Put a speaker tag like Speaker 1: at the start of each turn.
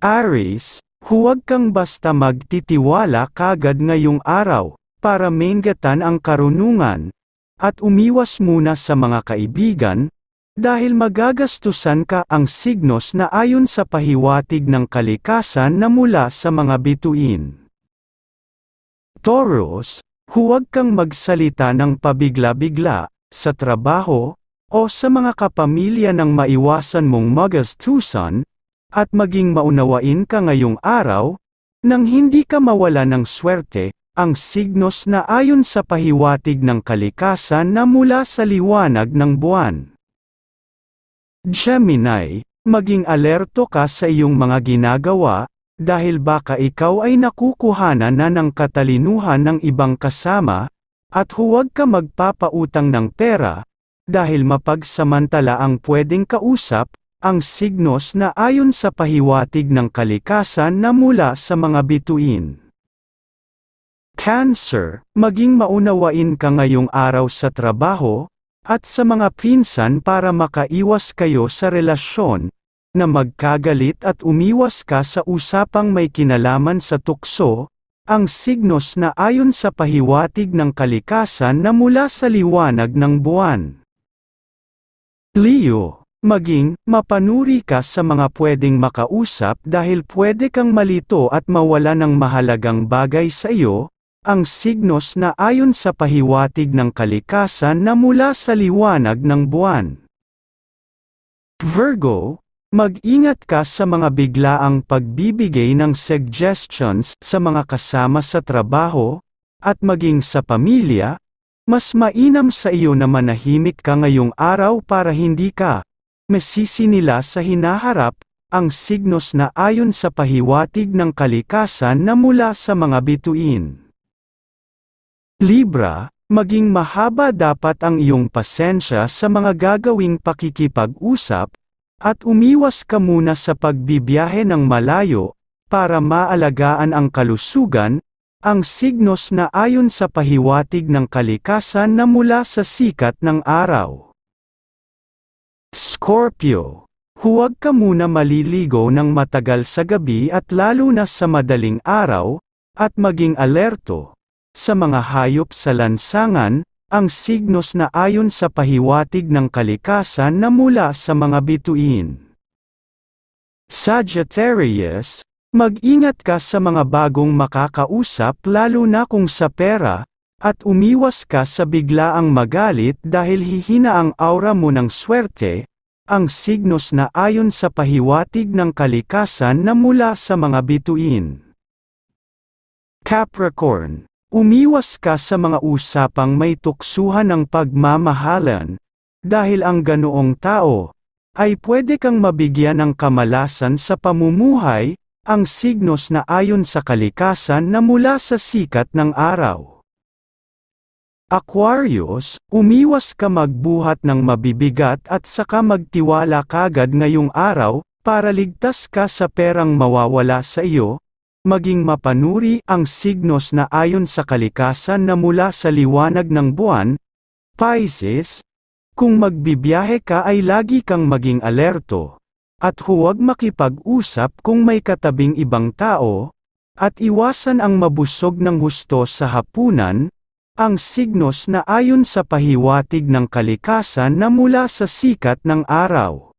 Speaker 1: Aries, huwag kang basta magtitiwala kagad ngayong araw, para menggatan ang karunungan, at umiwas muna sa mga kaibigan, dahil magagastusan ka ang signos na ayon sa pahiwatig ng kalikasan na mula sa mga bituin. Taurus, huwag kang magsalita ng pabigla-bigla, sa trabaho, o sa mga kapamilya nang maiwasan mong magastusan, at maging maunawain ka ngayong araw, nang hindi ka mawala ng swerte, ang signos na ayon sa pahiwatig ng kalikasan na mula sa liwanag ng buwan. Gemini, maging alerto ka sa iyong mga ginagawa, dahil baka ikaw ay nakukuhanan na ng katalinuhan ng ibang kasama, at huwag ka magpapautang ng pera, dahil mapagsamantala ang pwedeng kausap, ang signos na ayon sa pahiwatig ng kalikasan na mula sa mga bituin. Cancer, maging maunawain ka ngayong araw sa trabaho, at sa mga pinsan para makaiwas kayo sa relasyon, na magkagalit at umiwas ka sa usapang may kinalaman sa tukso, ang signos na ayon sa pahiwatig ng kalikasan na mula sa liwanag ng buwan. Leo, maging mapanuri ka sa mga pwedeng makausap dahil pwede kang malito at mawala ng mahalagang bagay sa iyo, ang signos na ayon sa pahiwatig ng kalikasan na mula sa liwanag ng buwan. Virgo, mag-ingat ka sa mga biglaang pagbibigay ng suggestions sa mga kasama sa trabaho, at maging sa pamilya, mas mainam sa iyo na manahimik ka ngayong araw para hindi ka masisi nila sa hinaharap, ang signos na ayon sa pahiwatig ng kalikasan na mula sa mga bituin. Libra, maging mahaba dapat ang iyong pasensya sa mga gagawing pakikipag-usap, at umiwas ka muna sa pagbibiyahe ng malayo, para maalagaan ang kalusugan, ang signos na ayon sa pahiwatig ng kalikasan na mula sa sikat ng araw. Scorpio, huwag ka muna maliligo ng matagal sa gabi at lalo na sa madaling araw, at maging alerto. Sa mga hayop sa lansangan, ang signos na ayon sa pahiwatig ng kalikasan na mula sa mga bituin. Sagittarius, mag-ingat ka sa mga bagong makakausap lalo na kung sa pera, at umiwas ka sa biglaang magalit dahil hihina ang aura mo ng swerte, ang signos na ayon sa pahiwatig ng kalikasan na mula sa mga bituin. Capricorn, umiwas ka sa mga usapang may tuksuhan ng pagmamahalan, dahil ang ganoong tao, ay pwede kang mabigyan ng kamalasan sa pamumuhay, ang signos na ayon sa kalikasan na mula sa sikat ng araw. Aquarius, umiwas ka magbuhat ng mabibigat at saka magtiwala kagad ngayong araw, para ligtas ka sa perang mawawala sa iyo, maging mapanuri ang signos na ayon sa kalikasan na mula sa liwanag ng buwan, Pisces, kung magbibiyahe ka ay lagi kang maging alerto, at huwag makipag-usap kung may katabing ibang tao, at iwasan ang mabusog ng husto sa hapunan, ang signos na ayon sa pahiwatig ng kalikasan na mula sa sikat ng araw.